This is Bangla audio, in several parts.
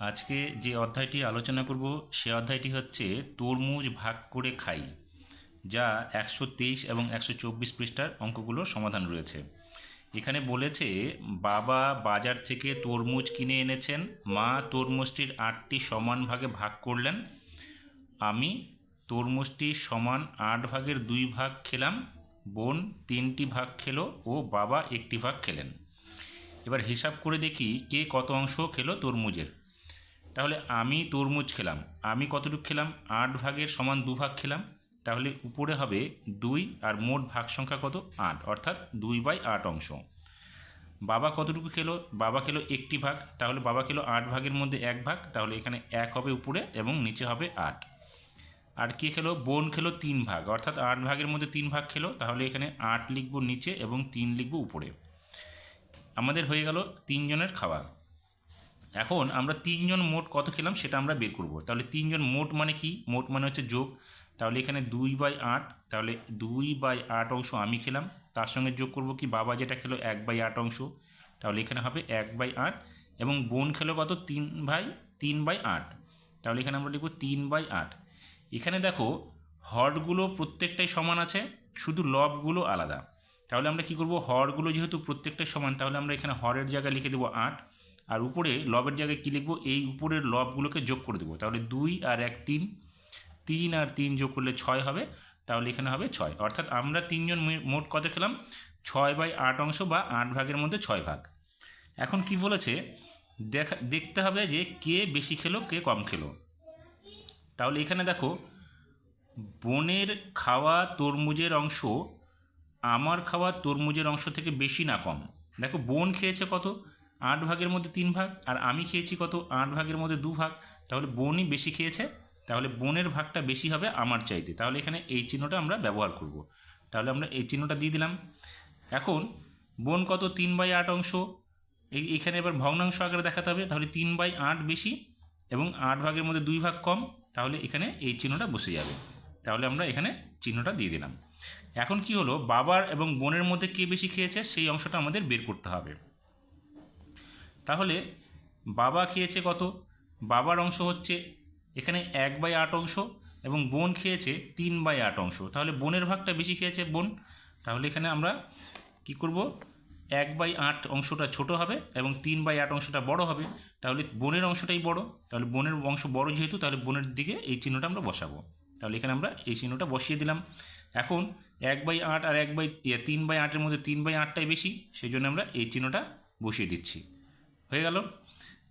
আজকে যে অধ্যায়টি আলোচনা করব, সে অধ্যায়টি হচ্ছে তরমুজ ভাগ করে খাই, যা একশো তেইশ এবং একশো চব্বিশ পৃষ্ঠার অঙ্কগুলোর সমাধান রয়েছে। এখানে বলেছে, বাবা বাজার থেকে তরমুজ কিনে এনেছেন, মা তরমুজটির আটটি সমান ভাগে ভাগ করলেন, আমি তরমুজটি সমান আট ভাগের দুই ভাগ খেলাম, বোন তিনটি ভাগ খেলো ও বাবা একটি ভাগ খেলেন। এবার হিসাব করে দেখি কে কত অংশ খেলো তরমুজের। তাহলে আমি তরমুজ খেলাম। আমি কতটুকু খেলাম? আট ভাগের সমান দু ভাগ খেলাম। তাহলে উপরে হবে দুই আর মোট ভাগ সংখ্যা কত? আট, অর্থাৎ দুই বাই আট অংশ। বাবা কতটুকু খেলো? বাবা খেলো একটি ভাগ। তাহলে বাবা খেলো আট ভাগের মধ্যে এক ভাগ। তাহলে এখানে এক হবে উপরে এবং নিচে হবে আট। আর কে খেলো? বোন খেলো তিন ভাগ। অর্থাৎ আট ভাগের মধ্যে তিন ভাগ খেলো। তাহলে এখানে আট লিখব নিচে এবং তিন লিখব উপরে। আমাদের হয়ে গেল তিনজনের খাওয়া। এখন আমরা তিনজন মোট কত খেলাম সেটা আমরা বের করব। তাহলে তিনজন মোট মানে কি? মোট মানে হচ্ছে যোগ। তাহলে এখানে দুই বাই আট, তাহলে দুই বাই আট অংশ আমি খেলাম। তার সঙ্গে যোগ করব কি? বাবা যেটা খেলো এক বাই আট অংশ। তাহলে এখানে হবে এক বাই আট এবং বোন খেলো কত? তিন ভাই তিন বাই আট। তাহলে এখানে আমরা লিখব তিন বাই আট। এখানে দেখো, হরগুলো প্রত্যেকটাই সমান আছে, শুধু লবগুলো আলাদা। তাহলে আমরা কি করব? হরগুলো যেহেতু প্রত্যেকটাই সমান, তাহলে আমরা এখানে হরের জায়গায় লিখে দেবো আট। আর উপরে লবের জায়গায় কী লিখব? এই উপরের লবগুলোকে যোগ করে দেবো। তাহলে দুই আর এক তিন তিন আর তিন যোগ করলে ছয় হবে। তাহলে এখানে হবে ছয়। অর্থাৎ আমরা তিনজন মোট কত খেলাম? ছয় বাই আট অংশ বা আট ভাগের মধ্যে ছয় ভাগ। এখন কি বলেছে? দেখা, দেখতে হবে যে কে বেশি খেলো, কে কম খেলো। তাহলে এখানে দেখো, বনের খাওয়া তরমুজের অংশ আমার খাওয়া তরমুজের অংশ থেকে বেশি না কম। দেখো, বোন খেয়েছে কত? আট ভাগের মধ্যে তিন ভাগ, আর আমি খেয়েছি কত? আট ভাগের মধ্যে দু ভাগ। তাহলে বোনই বেশি খেয়েছে, তাহলে বোনের ভাগটা বেশি হবে আমার চাইতে। তাহলে এখানে এই চিহ্নটা আমরা ব্যবহার করব। তাহলে আমরা এই চিহ্নটা দিয়ে দিলাম। এখন বোন কত? তিন বাই আট অংশ। এই, এখানে এবার ভগ্নাংশ আকারে দেখাতে হবে। তাহলে তিন বাই আট বেশি এবং আট ভাগের মধ্যে দুই ভাগ কম। তাহলে এখানে এই চিহ্নটা বসে যাবে। তাহলে আমরা এখানে চিহ্নটা দিয়ে দিলাম। এখন কি হলো? বাবার এবং বোনের মধ্যে কে বেশি খেয়েছে? সেই অংশটা আমাদের বের করতে হবে। তাহলে বাবা খেয়েছে কত? বাবার অংশ হচ্ছে এখানে এক বাই আট অংশ এবং বোন খেয়েছে তিন বাই আট অংশ। তাহলে বোনের ভাগটা বেশি খেয়েছে বোন। তাহলে এখানে আমরা কি করব? এক বাই আট অংশটা ছোট হবে এবং তিন বাই আট অংশটা বড় হবে। তাহলে বোনের অংশটাই বড়। তাহলে বোনের অংশ বড় যেহেতু, তাহলে বোনের দিকে এই চিহ্নটা আমরা বসাবো। তাহলে এখানে আমরা এই চিহ্নটা বসিয়ে দিলাম। এখন এক বাই আট আর এক বাই, তিন বাই আটের মধ্যে তিন বাই আটটাই বেশি সেই জন্য আমরা এই চিহ্নটা বসিয়ে দিচ্ছি। হয়ে গেল।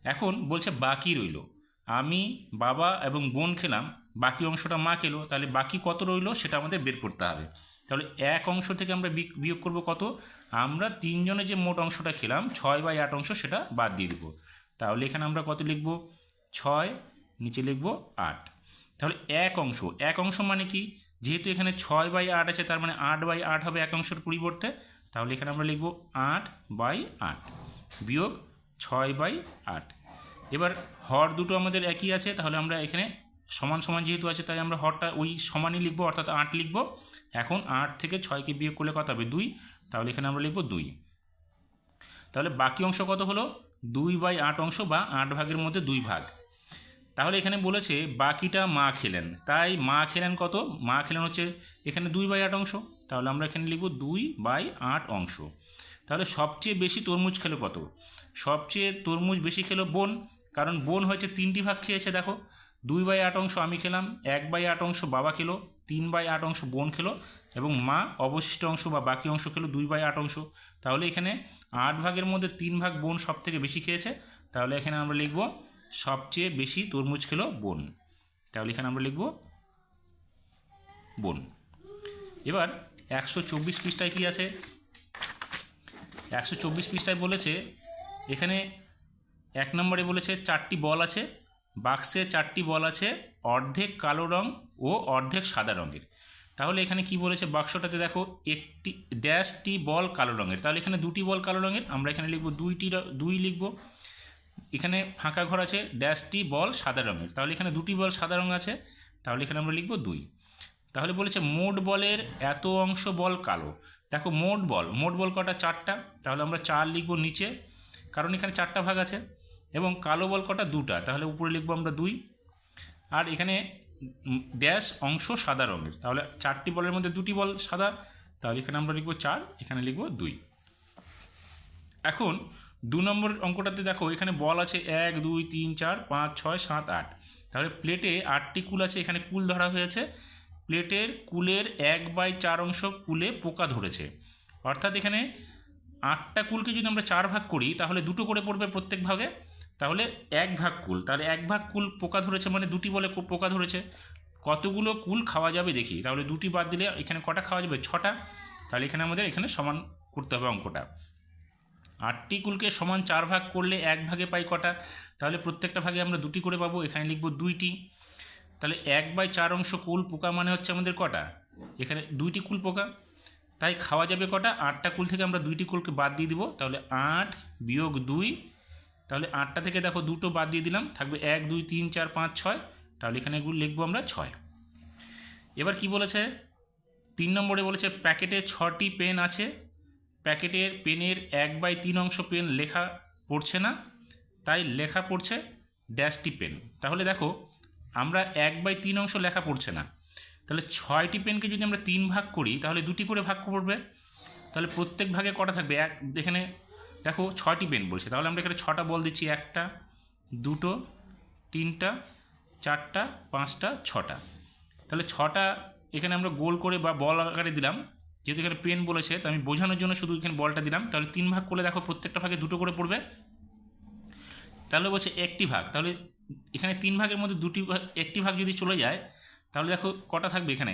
এখন বলছে বাকি রইল। আমি, বাবা এবং বোন খেলাম, বাকি অংশটা মা খেলো, তাহলে বাকি কত রইল সেটা আমাদের বের করতে হবে। তাহলে এক অংশ থেকে আমরা বিয়োগ করব কত? আমরা তিনজনে যে মোট অংশটা খেলাম, ছয় বাই আট অংশ সেটা বাদ দিয়ে দেবো। তাহলে এখানে আমরা কত লিখব? ছয়, নিচে লিখব আট। তাহলে এক অংশ। এক অংশ মানে কি? যেহেতু এখানে ছয় বাই আট আছে, তার মানে আট বাই আট হবে এক অংশের পরিবর্তে। তাহলে এখানে আমরা লিখব আট বাই আট। বিয়োগ ছয় বাই আট। এবার হর দুটো আমাদের একই আছে, তাহলে আমরা এখানে সমান সমান যেহেতু আছে, তাই আমরা হরটা ওই সমানই লিখব, অর্থাৎ আট লিখব। এখন আট থেকে ছয়কে বিয়োগ করলে কত হবে? দুই। তাহলে এখানে আমরা লিখব দুই। তাহলে বাকি অংশ কত হলো? দুই বাই আট অংশ বা আট ভাগের মধ্যে দুই ভাগ। তাহলে এখানে বলেছে বাকিটা মা খেলেন। তাই মা খেলেন কত? মা খেলেন হচ্ছে এখানে দুই বাই আট অংশ। তাহলে আমরা এখানে লিখব দুই বাই আট অংশ। তাহলে সবচেয়ে বেশি তরমুজ খেলো কত? সবচেয়ে তরমুজ বেশি খেলো বোন। কারণ বোন হয়েছে তিনটি ভাগ খেয়েছে, দেখো। দুই বাই আট অংশ আমি খেলাম, এক বাই আট অংশ বাবা খেলো, তিন বাই আট অংশ বোন খেলো, এবং মা অবশিষ্ট অংশ বা বাকি অংশ খেলো দুই বাই আট অংশ। তাহলে এখানে আট ভাগের মধ্যে তিন ভাগ বোন সব থেকে বেশি খেয়েছে। তাহলে এখানে আমরা লিখব, সবচেয়ে বেশি তরমুজ খেলো বোন। তাহলে এখানে আমরা লিখব, বোন। এবার একশো চব্বিশ পৃষ্ঠায় কী আছে? একশো চব্বিশ পৃষ্ঠায় বলেছে, এখানে এক নম্বরে বলেছে চারটি বল আছে, বাক্সে চারটি বল আছে, অর্ধেক কালো রং ও অর্ধেক সাদা রঙের। তাহলে এখানে কি বলেছে বাক্সটাতে? দেখো, একটি ড্যাশটি বল কালো রঙের। তাহলে এখানে দুটি বল কালো রঙের, আমরা এখানে লিখব দুইটি দুই লিখব। এখানে ফাঁকা ঘর আছে ড্যাশটি বল সাদা রঙের। তাহলে এখানে দুটি বল সাদা রঙ আছে, তাহলে এখানে আমরা লিখব দুই। তাহলে বলেছে মোট বলের এত অংশ বল কালো। দেখো মোট বল মোট বল কটা? চারটা। তাহলে আমরা চার লিখব নিচে, কারণ এখানে চারটা ভাগ আছে, এবং কালো বল কটা? দুটা। তাহলে উপরে লিখব আমরা দুই। আর এখানে ড্যাশ অংশ সাদা রঙের। তাহলে চারটি বলের মধ্যে দুটি বল সাদা, তাহলে এখানে আমরা লিখব চার, এখানে লিখব দুই। এখন দু নম্বর অঙ্কটাতে দেখো, এখানে বল আছে এক, দুই, তিন, চার, পাঁচ, ছয়, সাত, আট। তাহলে প্লেটে আটটি কুল আছে, এখানে কুল ধরা হয়েছে। প্লেটের কুলের এক বাই চার অংশ কুলে পোকা ধরেছে। অর্থাৎ এখানে আটটা কুলকে যদি আমরা চার ভাগ করি, তাহলে দুটো করে পড়বে প্রত্যেক ভাগে। তাহলে এক ভাগ কুল। তাহলে এক ভাগ কুল পোকা ধরেছে মানে দুটি বলে পোকা ধরেছে। কতগুলো কুল খাওয়া যাবে দেখি। তাহলে দুটি বাদ দিলে এখানে কটা খাওয়া যাবে? ছটা। তাহলে এখানে আমাদের এখানে সমান করতে হবে অঙ্কটা। আটটি কুলকে সমান চার ভাগ করলে এক ভাগে পাই কটা? তাহলে প্রত্যেকটা ভাগে আমরা দুটি করে পাবো। এখানে লিখব দুইটি। তাহলে এক বাই চার অংশ কুল পোকা মানে হচ্ছে আমাদের কটা? এখানে দুইটি কুল পোকা, তাই খাওয়া যাবে কটা? আটটা কুল থেকে আমরা দুইটি কুলকে বাদ দিয়ে দিব, তাহলে আট বিয়োগ দুই, তাহলে আটটা থেকে দেখো দুটো বাদ দিয়ে দিলাম, থাকবে এক, দুই, তিন, চার, পাঁচ, ছয়, তাহলে এখানে এগুলো লিখব আমরা ছয়। এবার কি বলেছে? তিন নম্বরে বলেছে, প্যাকেটে ছটি পেন আছে, প্যাকেটের পেনের এক বাই তিন অংশ পেন লেখা পড়ছে না, তাই লেখা পড়ছে ড্যাশটি পেন। তাহলে দেখো আমরা এক বাই তিন অংশ লেখা পড়ছে না। তাহলে ছয়টি পেনকে যদি আমরা তিন ভাগ করি, তাহলে দুটি করে ভাগ পড়বে। তাহলে প্রত্যেক ভাগে কটা থাকবে? এক, এখানে দেখো ছয়টি পেন বলছে। তাহলে আমরা এখানে ছটা বল দিচ্ছি, একটা, দুটো, তিনটা, চারটা, পাঁচটা, ছটা। তাহলে ছটা এখানে আমরা গোল করে বা বল আকারে দিলাম। যেহেতু এখানে পেন বলেছে, তো আমি বোঝানোর জন্য শুধু এখানে বলটা দিলাম। তাহলে তিন ভাগ করলে দেখো প্রত্যেকটা ভাগে দুটো করে পড়বে। তাহলে বলছে একটি ভাগ। তাহলে এখানে তিন ভাগের মধ্যে দুটি একটি ভাগ যদি চলে যায়, তাহলে দেখো কটা থাকবে এখানে?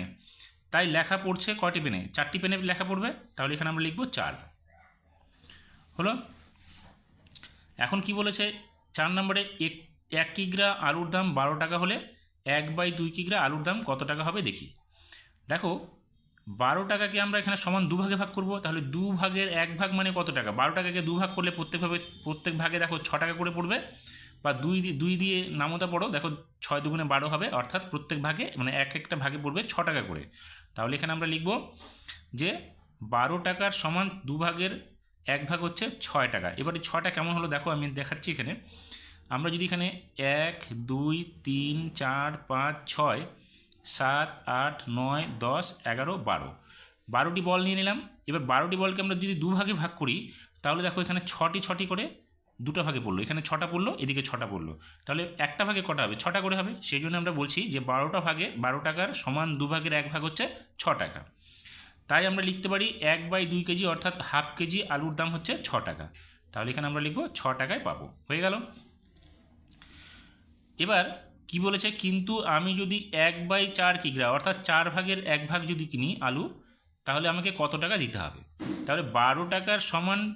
তাই লেখা পড়ছে কয়টি পেনে? চারটি পেনে লেখা পড়বে, তাহলে এখানে আমরা লিখব চার। হলো? এখন কি বলেছে? চার নম্বরে এক এক কিগ্রা আলুর দাম বারো টাকা হলে এক বাই দুই কিগ্রা আলুর দাম কত টাকা হবে দেখি। দেখো, বারো টাকাকে আমরা এখানে সমান দু ভাগে ভাগ করব, তাহলে দু ভাগের এক ভাগ মানে কত টাকা? বারো টাকাকে দু ভাগ করলে প্রত্যেকভাবে, প্রত্যেক ভাগে দেখো ছ টাকা করে পড়বে। বা দুই দিয়ে দুই দিয়ে নামতা পড়ো দেখো ছয় দুগুণে বারো হবে, অর্থাৎ প্রত্যেক ভাগে মানে এক একটা ভাগে পড়বে ছ টাকা করে। তাহলে এখানে আমরা লিখব যে বারো টাকার সমান দু ভাগের এক ভাগ হচ্ছে ছয় টাকা। এবারে ছটা কেমন হলো দেখো, আমি দেখাচ্ছি এখানে। আমরা যদি এখানে এক, দুই, তিন, চার, পাঁচ, ছয়, সাত, আট, নয়, দশ, এগারো, বারো। বারোটি বল নিয়ে নিলাম। এবার বারোটি বলকে আমরা যদি দু ভাগে ভাগ করি, তাহলে দেখো এখানে ছটি ছটি করে দুটো ভাগে পড়ল। এখানে ছটা পড়ল, এদিকে ছটা পড়ল। তাহলে একটা ভাগে কটা হবে? ছটা করে হবে। সেই জন্য আমরা বলছি যে বারোটা ভাগে বারো টাকার সমান দু ভাগের এক ভাগ হচ্ছে ছ টাকা। তাই আমরা লিখতে পারি এক বাই দুই কেজি অর্থাৎ হাফ কেজি আলুর দাম হচ্ছে ছ টাকা। তাহলে এখানে আমরা লিখব ছ টাকায় পাবো। হয়ে গেল। এবার কি বলেছে? কিন্তু আমি যদি এক বাই চার কিগ্রা অর্থাৎ চার ভাগের এক ভাগ যদি কিনি আলু, তাহলে আমাকে কত টাকা দিতে হবে? তাহলে বারো টাকার সমান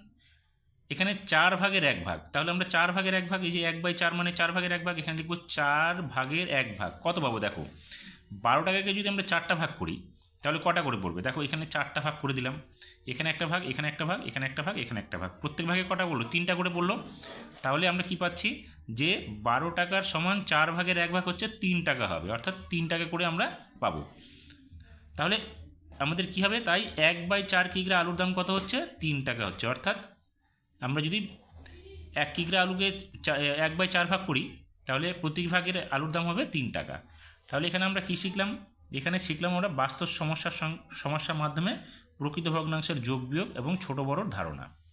এখানে চার ভাগের এক ভাগ। তাহলে আমরা চার ভাগের এক ভাগ, এই যে এক বাই চার মানে চার ভাগের এক ভাগ, এখানে লিখব চার ভাগের এক ভাগ। কত পাবো দেখো? বারো টাকাকে যদি আমরা চারটা ভাগ করি, তাহলে কটা করে পড়বে? দেখো এখানে চারটা ভাগ করে দিলাম। এখানে একটা ভাগ, এখানে একটা ভাগ, এখানে একটা ভাগ, এখানে একটা ভাগ। প্রত্যেক ভাগে কটা বলল? তিনটা করে বলল। তাহলে আমরা কি পাচ্ছি? যে বারো টাকার সমান চার ভাগের এক ভাগ হচ্ছে তিন টাকা হবে, অর্থাৎ তিন টাকা করে আমরা পাবো। তাহলে আমাদের কি হবে? তাই এক বাই চার কিগ্রা আলুর দাম কত হচ্ছে? তিন টাকা হচ্ছে, অর্থাৎ আমরা যদি এক কিগ্রা আলুকে এক বাই চার ভাগ করি, তাহলে প্রতি ভাগের আলুর দাম হবে তিন টাকা। তাহলে এখানে আমরা কী শিখলাম? এখানে শিখলাম আমরা বাস্তব সমস্যার সমস্যার মাধ্যমে প্রকৃত ভগ্নাংশের যোগ বিয়োগ এবং ছোট বড় ধারণা।